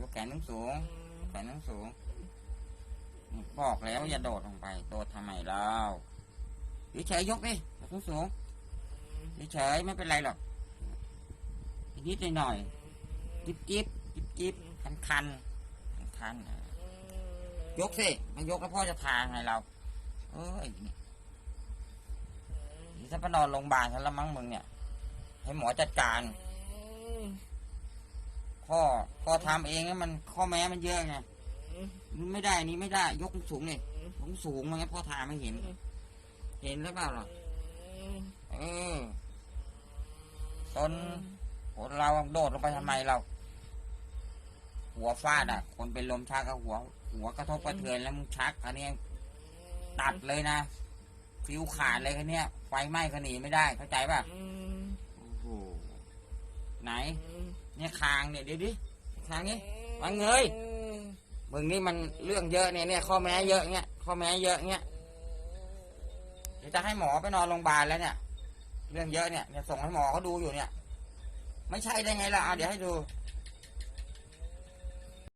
ยกแขนสูงๆแขนสูงๆบอกแล้วอย่าโดดลงไป โดดทำไมเล่าเฉยๆยกดิสูงสูงๆเฉยๆไม่เป็นไรหรอกนิดๆหน่อยๆจิ๊บจิ๊บจิ๊บจิ๊บคันคันคันคันๆยกสิไม่ยกแล้วพ่อจะทางให้เราเอ้ยนี่นี่ถ้าไปนอนโรงพยาบาลฉันละมั้งมึงเนี่ย ให้หมอจัดการ พ่อพ่อทำเองแล้วมันข้อแม้มันเยอะไงมันไม่ได้นี่ไม่ได้ ยกสูงเลยสูงสูงมันงั้นพ่อทาไม่เห็น เห็นหรือเปล่าหรอเออตนคนเราโดดลงไปทำไมเรา หัวฟาดอะ คนเป็นลมชักก็หัว หัวกระทบกระเทือนแล้วมึงชักอันนี้ตัดเลยนะฟิวขาดเลยคันนี้ยไฟไหม้ก็หนีไม่ได้เข้าใจป่ะโอ้โหไหน เนี่ยคางเนี่ยเดี๋ยวดิคางนี้วางเงยมึงนี่มันเรื่องเยอะเนี่ยเนี่ยข้อแม้เยอะเนี่ยข้อแม้เยอะเนี่ยเดี๋ยวจะให้หมอไปนอนโรงพยาบาลแล้วเนี่ย เรื่องเยอะเนี่ยเนี่ยส่งให้หมอเขาดูอยู่เนี่ย ไม่ใช่ได้ไงล่ะเอาเดี๋ยวให้ดู